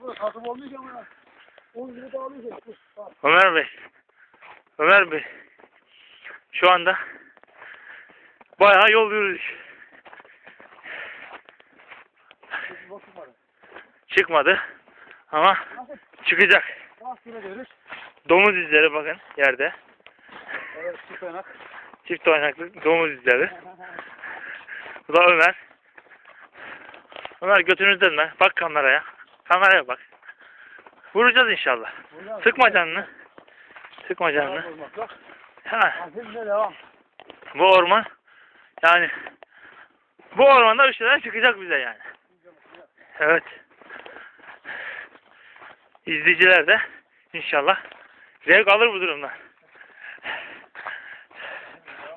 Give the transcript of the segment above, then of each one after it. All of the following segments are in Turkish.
Bu kasım olmuş ama 10 lira da alıyor. Bak. Ömer Bey. Ömer Bey. Şu anda bayağı yol yürüdük. Çıkmadı. Ama çıkacak. Domuz izleri bakın yerde. Evet şu kayanak. Çift oynaklık domuz izleri. Bu da Ömer. Ömer götünü dönme. Bak kameraya. Kameraya bak. Vuracağız inşallah. Sıkma canını. Sıkma canını. Ha, bu orman yani bu ormanda bir şeyler çıkacak bize yani. Evet. İzleyiciler de inşallah zevk alır bu durumdan.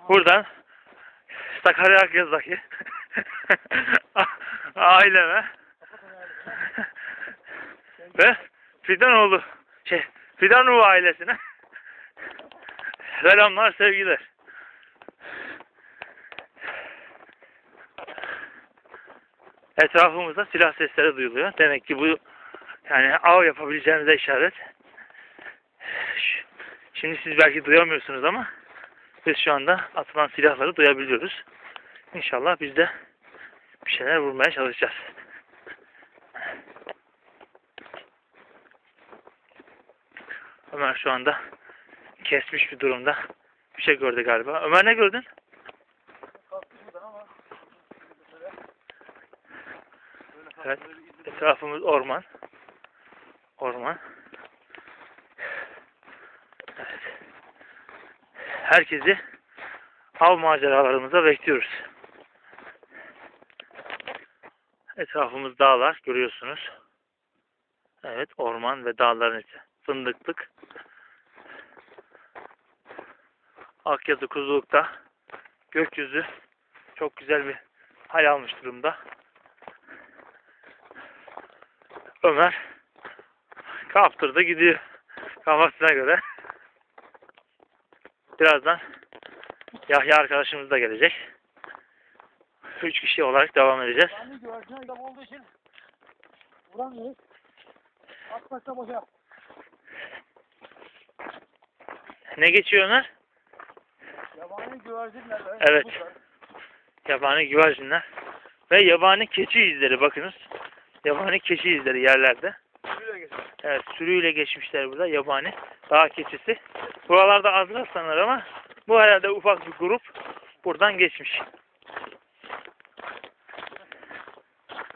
Buradan Sakarya Akyaz'daki aileme ve Fidanoğlu şey Fidanoğlu ailesine selamlar sevgiler. Etrafımızda silah sesleri duyuluyor. Demek ki bu yani av yapabileceğimize işaret. Şimdi siz belki duyamıyorsunuz ama biz şu anda atılan silahları duyabiliyoruz. İnşallah biz de bir şeyler vurmaya çalışacağız. Ömer şu anda kesmiş bir durumda. Bir şey gördü galiba. Ömer ne gördün? Evet. Etrafımız orman. Orman. Evet. Herkesi av maceralarımıza bekliyoruz. Etrafımız dağlar görüyorsunuz. Evet orman ve dağların içi. Fındıklık. Akyazı Kuzuluk'ta gökyüzü çok güzel bir hal almış durumda. Ömer kaptırdı gidiyor kafasına göre. Birazdan Yahya arkadaşımız da gelecek. Üç kişi olarak devam edeceğiz. Ben de güvercine adam olduğu için vuramıyoruz. At başla boşa. Ne geçiyor Ömer? Yabani güvercinler. Evet. Yabani güvercinler ve yabani keçi izleri bakınız. Yabani keçi izleri yerlerde. Geç. Evet sürüyle geçmişler burada yabani dağ keçisi. Buralarda az rastlanır ama bu herhalde ufak bir grup buradan geçmiş.